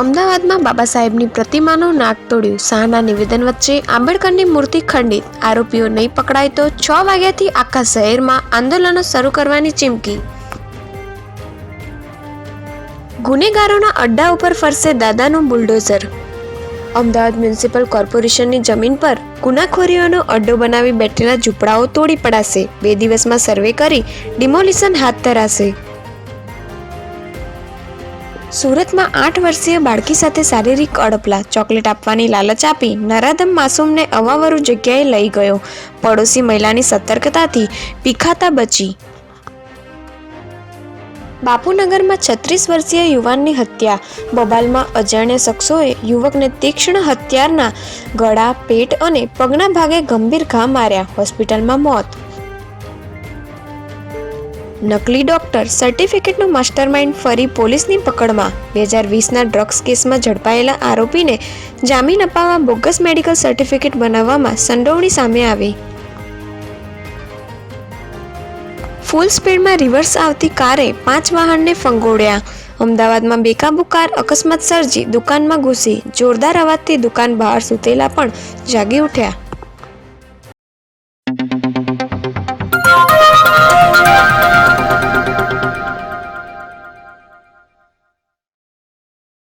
અમદાવાદમાં બાબા સાહેબની પ્રતિમાનું નાક તોડ્યું. શાહના નિવેદન વચ્ચે આંબેડકરની મૂર્તિ ખંડિત. આરોપીઓ નહીં પકડાય તો છ વાગ્યાથી આખા શહેરમાં આંદોલનો શરૂ કરવાની ચીમકી. ગુનેગારોના અડ્ડા ઉપર ફરશે દાદાનું બુલડોઝર. અમદાવાદ મ્યુનિસિપલ કોર્પોરેશનની જમીન પર ગુનાખોરીઓનો અડ્ડો બનાવી બેઠેલા ઝૂંપડાઓ તોડી પડાશે. બે દિવસમાં સર્વે કરી ડિમોલિશન હાથ ધરાશે. સુરતમાં આઠ વર્ષીય બાળકી સાથે શારીરિક અડપલા, ચોકલેટ આપવાની લાલચ આપી નરાધમ માસૂમને અવાવરુ જગ્યાએ લઈ ગયો. પડોશી મહિલાની સતર્કતાથી પીખાતા બચી. બાપુનગરમાં છત્રીસ વર્ષીય યુવાનની હત્યા. બબાલમાં અજાણ્યા શખ્સોએ યુવકને તીક્ષ્ણ હથિયારના ગળા, પેટ અને પગના ભાગે ગંભીર ઘા માર્યા. હોસ્પિટલમાં મોત નકલી ડોક્ટર સર્ટિફિકેટનું માસ્ટરમાઇન્ડ ફરી પોલીસની પકડમાં. બે હજાર વીસના ડ્રગ્સ કેસમાં ઝડપાયેલા આરોપીને જામીન અપાવવા બોગસ મેડિકલ સર્ટિફિકેટ બનાવવામાં સંડોવણી સામે આવી. ફૂલ સ્પીડમાં રિવર્સ આવતી કારે પાંચ વાહનને ફંગોળ્યા. અમદાવાદમાં બેકાબુ કાર અકસ્માત સર્જી દુકાનમાં ઘૂસી. જોરદાર અવાજથી દુકાન બહાર સૂતેલા પણ જાગી ઉઠ્યા.